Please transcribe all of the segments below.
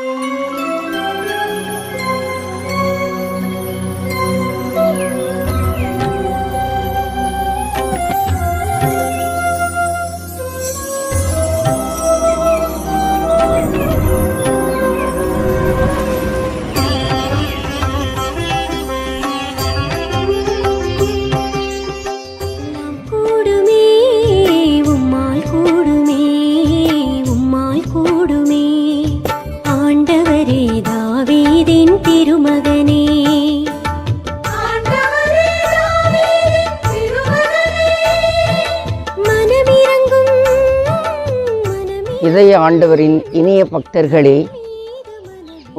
கூடுமே ஆண்டவரின் இனிய பக்தர்களே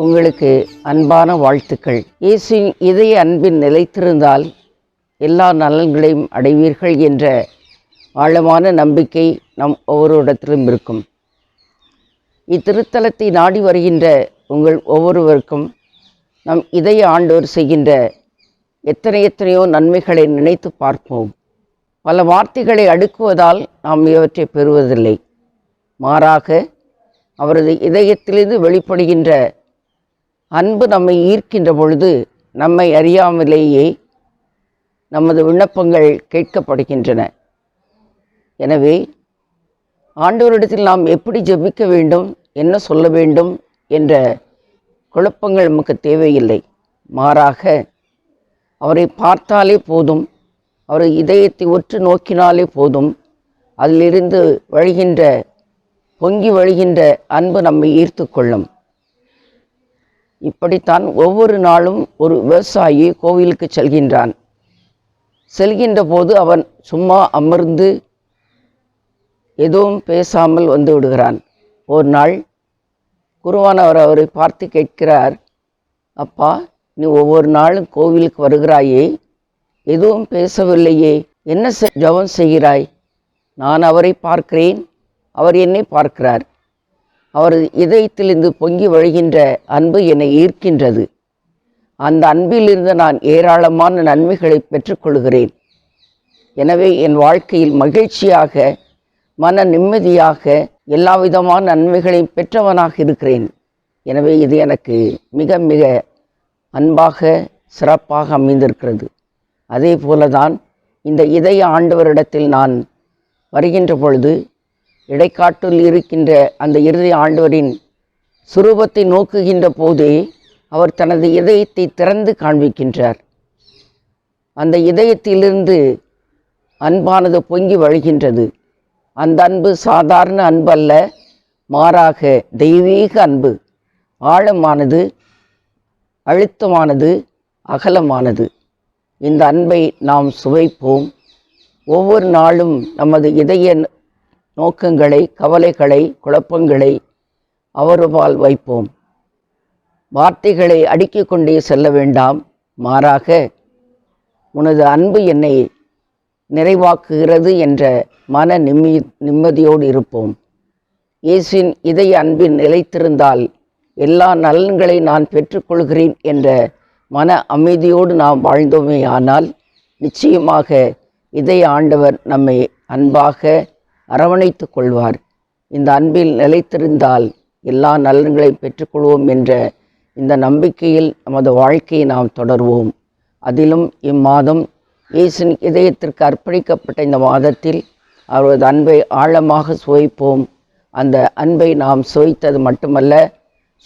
உங்களுக்கு அன்பான வாழ்த்துக்கள். இயேசுவின் இதய அன்பின் நிலைத்திருந்தால் எல்லா நலன்களையும் அடைவீர்கள் என்ற ஆழமான நம்பிக்கை நம் ஒவ்வொருடத்திலும் இருக்கும். இத்திருத்தலத்தை நாடி வருகின்ற உங்கள் ஒவ்வொருவருக்கும் நம் இதய ஆண்டவர் செய்கின்ற எத்தனை எத்தனையோ நன்மைகளை நினைத்து பார்ப்போம். பல வார்த்தைகளை அடுக்குவதால் நாம் இவற்றை பெறுவதில்லை. மாறாக அவரது இதயத்திலிருந்து வெளிப்படுகின்ற அன்பு நம்மை ஈர்க்கின்ற பொழுது நம்மை அறியாமலேயே நமது விண்ணப்பங்கள் கேட்கப்படுகின்றன. எனவே ஆண்டவரிடத்தில் நாம் எப்படி ஜெபிக்க வேண்டும் என்ன சொல்ல வேண்டும் என்ற குழப்பங்கள் நமக்கு தேவையில்லை. மாறாக அவரை பார்த்தாலே போதும் அவரை இதயத்தை ஒற்று நோக்கினாலே போதும் அதிலிருந்து வழிகின்ற பொங்கி வழிகின்ற அன்பு நம்மை ஈர்த்து கொள்ளும். இப்படித்தான் ஒவ்வொரு நாளும் ஒரு விவசாயி கோவிலுக்கு செல்கின்றான். செல்கின்ற போது அவன் சும்மா அமர்ந்து எதுவும் பேசாமல் வந்து விடுகிறான். ஒரு நாள் குருவானவர் அவரை பார்த்து கேட்கிறார் அப்பா நீ ஒவ்வொரு நாளும் கோவிலுக்கு வருகிறாயே எதுவும் பேசவில்லையே என்ன ஜபம் ஜெபம் செய்கிறாய்? நான் அவரை பார்க்கிறேன். அவர் என்னை பார்க்கிறார். அவரது இதயத்திலிருந்து பொங்கி வழிகின்ற அன்பு என்னை ஈர்க்கின்றது. அந்த அன்பிலிருந்து நான் ஏராளமான நன்மைகளை பெற்றுக்கொள்கிறேன். எனவே என் வாழ்க்கையில் மகிழ்ச்சியாக மன நிம்மதியாக எல்லா விதமான நன்மைகளையும் பெற்றவனாக இருக்கிறேன். எனவே இது எனக்கு மிக மிக அன்பாக சிறப்பாக அமைந்திருக்கிறது. அதே போல தான் இந்த இதய ஆண்டவரிடத்தில் நான் வருகின்ற பொழுது இடைக்காட்டில் இருக்கின்ற அந்த இறுதி ஆண்டவரின் சுரூபத்தை நோக்குகின்ற போதே அவர் தனது இதயத்தை திறந்து காண்பிக்கின்றார். அந்த இதயத்திலிருந்து அன்பானது பொங்கி வழிகின்றது. அந்த அன்பு சாதாரண அன்பல்ல மாறாக தெய்வீக அன்பு. ஆழமானது அழுத்தமானது அகலமானது. இந்த அன்பை நாம் சுவைப்போம். ஒவ்வொரு நாளும் நமது இதய நோக்கங்களை கவலைகளை குழப்பங்களை அவருபால் வைப்போம். வார்த்தைகளை அடுக்கிக் கொண்டே செல்ல வேண்டாம். மாறாக உனது அன்பு என்னை நிறைவாக்குகிறது என்ற மன நிம்மி நிம்மதியோடு இருப்போம். இயேசுவின் இதய அன்பின் நிலைத்திருந்தால் எல்லா நலன்களை நான் பெற்றுக்கொள்கிறேன் என்ற மன அமைதியோடு நாம் வாழ்ந்தோமே ஆனால் நிச்சயமாக இதய ஆண்டவர் நம்மை அன்பாக அரவணைத்துக் கொள்வார். இந்த அன்பில் நிலைத்திருந்தால் எல்லா நலன்களையும் பெற்றுக்கொள்வோம் என்ற இந்த நம்பிக்கையில் நமது வாழ்க்கையை நாம் தொடர்வோம். அதிலும் இம்மாதம் இயேசின் இதயத்திற்கு அர்ப்பணிக்கப்பட்ட இந்த மாதத்தில் அவரது அன்பை ஆழமாக சுவைப்போம். அந்த அன்பை நாம் சுவைத்தது மட்டுமல்ல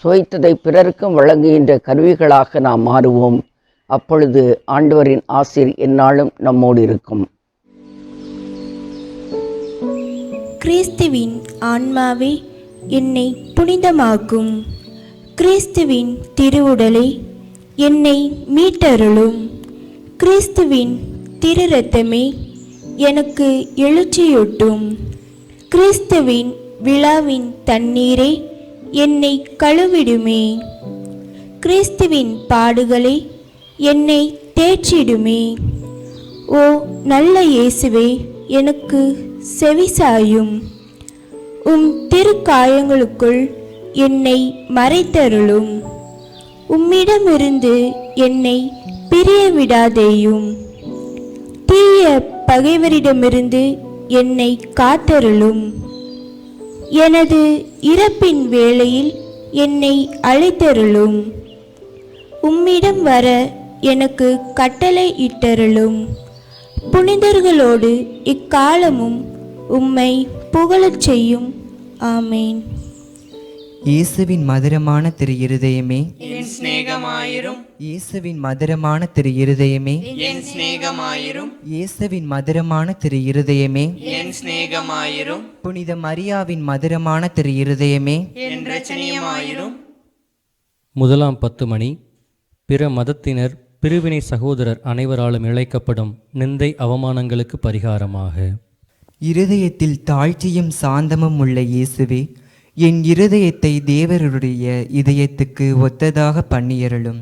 சுவைத்ததை பிறருக்கும் வழங்குகின்ற கருவிகளாக நாம் மாறுவோம். அப்பொழுது ஆண்டவரின் ஆசிர் எந்நாளும் நம்மோடு இருக்கும். கிறிஸ்துவின் ஆன்மாவே என்னை புனிதமாக்கும். கிறிஸ்துவின் திருவுடலை என்னை மீட்டருளும். கிறிஸ்துவின் திருரத்தமே எனக்கு எழுச்சியூட்டும். கிறிஸ்துவின் விழாவின் தண்ணீரே என்னை கழுவிடுமே. கிறிஸ்துவின் பாடுகளே என்னை தேற்றிடுமே. ஓ நல்ல இயேசுவே எனக்கு செவிசாயும். உம் திருக்காயங்களுக்குள் என்னை மறைத்தருளும். உம்மிடமிருந்து என்னை பிரிய விடாதேயும் தீய பகைவரிடமிருந்து என்னை காத்தருளும். எனது இறப்பின் வேளையில் என்னை அழைத்தருளும். உம்மிடம் வர எனக்கு கட்டளை இட்டருளும். புனிதர்களோடு இக்காலமும் உம்மை புகழச் செய்யும். ஆமேன். இயேசுவின் மதுரமான திரு இருதயமே. என் சிநேகமாயிரும். இயேசுவின் மதுரமான திரு இருதயமே. என் சிநேகமாயிரும். இயேசுவின் மதுரமான திரு இருதயமே. என் சிநேகமாயிரும். புனித மரியாவின் மதுரமான திரு இருதயமே. என் ரச்சனியமாயிரும் முதலாம் பத்து மணி. பிற மதத்தினர் பிரிவினை சகோதரர் அனைவராலும் இழைக்கப்படும் நிந்தை அவமானங்களுக்கு பரிகாரமாக. இருதயத்தில் தாழ்ச்சியும் சாந்தமும் உள்ள இயேசுவே என் இருதயத்தை தேவருடைய இதயத்துக்கு ஒத்ததாக பண்ணியருளும்.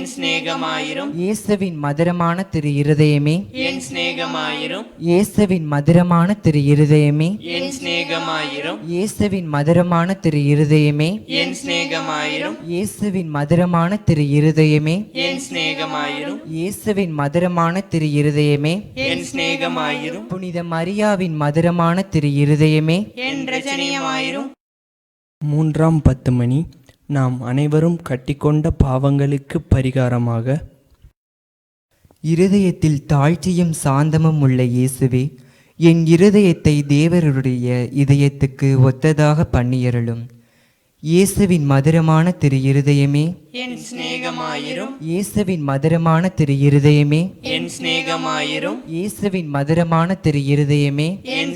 சிநேகமாயிரும். இயேசுவின் மதுரமான திரு இருதயமே. என் சிநேகமாயிரும். இயேசுவின் மதுரமான திரு இருதயமே. என் சிநேகமாயிரும். இயேசுவின் மதுரமான திரு இருதயமே. என் சிநேகமாயிரும். இயேசுவின் மதுரமான திரு இருதயமே. என் சிநேகமாயிரும். இயேசுவின் மதுரமான திரு இருதயமே. என் சிநேகமாயிரும். புனித மரியாவின் மதுரமான திரு இருதயமே. என் ரச்சனியமாயிரும் மூன்றாம் பத்து மணி. நாம் அனைவரும் கட்டிக்கொண்ட பாவங்களுக்கு பரிகாரமாக இருதயத்தில் தாழ்ச்சியும் சாந்தமும் உள்ள இயேசுவே என் இருதயத்தை தேவருடைய இதயத்துக்கு ஒத்ததாக பண்ணியருளும். இயேசுவின் மதுரமான திரு இருதயமே. என் சிநேகமாயிரும். இயேசுவின் மதுரமான திரு இருதயமே. என் சிநேகமாயிரும். இயேசுவின் மதுரமான திரு இருதயமே. என்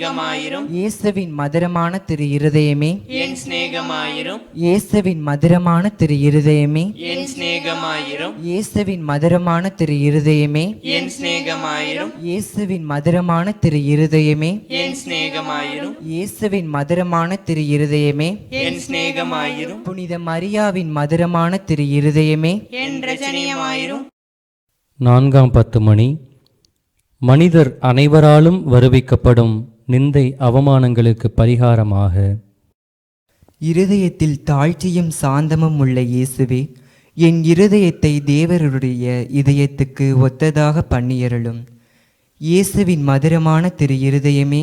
சிநேகமாயிரும் இயேசுவின் மதுரமான திரு இருதயமே. என் சிநேகமாயிரும் இயேசுவின் மதுரமான திரு இருதயமே. என் சிநேகமாயிரும் இயேசுவின் மதுரமான திரு இருதயமே. என் சிநேகமாயிரும் இயேசுவின் மதுரமான திரு இருதயமே. என் சிநேகமாயிரும் இயேசுவின் மதுரமான திரு இருதயமே. என் சிநேகமாயிரும் புனித மரியாவின் மதுரமான திரு இருதயமே. என் ரச்சனியமாயிரும் நான்காம் பத்து மணி. மனிதர் அனைவராலும் வருவிக்கப்படும் நிந்தை அவமானங்களுக்கு பரிகாரமாக. இருதயத்தில் தாழ்ச்சியும் சாந்தமும் உள்ள இயேசுவே என் இருதயத்தை தேவருடைய இதயத்துக்கு ஒத்ததாக பண்ணியருளும். இயேசுவின் மதுரமான திரு இருதயமே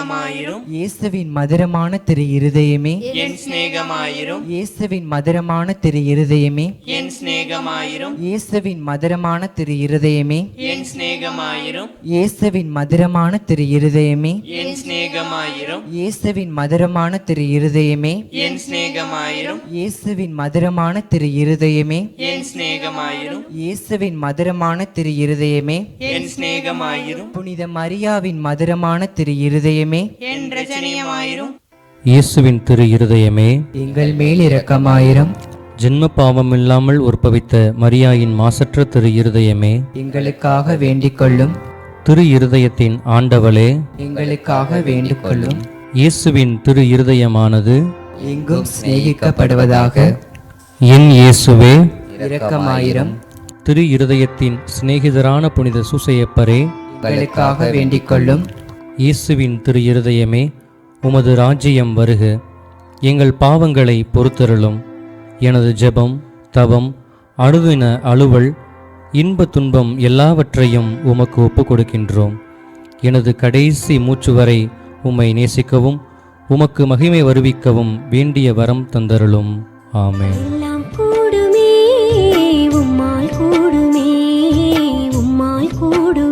சிநேகமாயிரும். இயேசுவின் மதுரமான திரு இருதயமே. என் சிநேகமாயிரும். இயேசுவின் மதுரமான திரு இருதயமே. என் சிநேகமாயிரும். இயேசுவின் மதுரமான திரு இருதயமே. என் சிநேகமாயிரும். இயேசுவின் மதுரமான திரு இருதயமே. என் சிநேகமாயிரும். இயேசுவின் மதுரமான திரு இருதயமே. என் சிநேகமாயிரும். இயேசுவின் மதுரமான திரு இருதயமே. என் சிநேகமாயிரும். இயேசுவின் மதுரமான திரு இருதயமே. என் சிநேகமாயிரும். புனித மரியாவின் மதுரமான திரு இருதயமே. என் ரஜனியமாயிரும். இயேசுவின் திரு இருதயமே எங்கள் மேல் இரக்கமாயிரம். ஜென்ம பாவமில்லாமல் உற்பவித்த மரியாயின் மாசற்ற திரு இருதயமே எங்களுக்காக வேண்டிக் கொள்ளும் திரு இருதயத்தின் ஆண்டவளே எங்களுக்காக வேண்டிக் கொள்ளும் இயேசுவின் திரு இருதயமானது எங்கும் சிநேகிக்கப்படுவதாக. என் இயேசுவே இரக்கமாயிரம். திரு இருதயத்தின் சிநேகிதரான புனித சூசையப்பரே எங்களுக்காக வேண்டிக் கொள்ளும் இயேசுவின் திரு இருதயமே உமது ராஜ்யம் வருக. எங்கள் பாவங்களை பொறுத்தருளும். எனது ஜெபம் தவம் அணுதின அலுவல் இன்ப துன்பம் எல்லாவற்றையும் உமக்கு ஒப்புக் கொடுக்கின்றோம் எனது கடைசி மூச்சு வரை உம்மை நேசிக்கவும் உமக்கு மகிமை வருவிக்கவும் வேண்டிய வரம் தந்தருளும். ஆமேன். கூடுமே உம்மால் கூடுமே உம்மால் கூடுமே.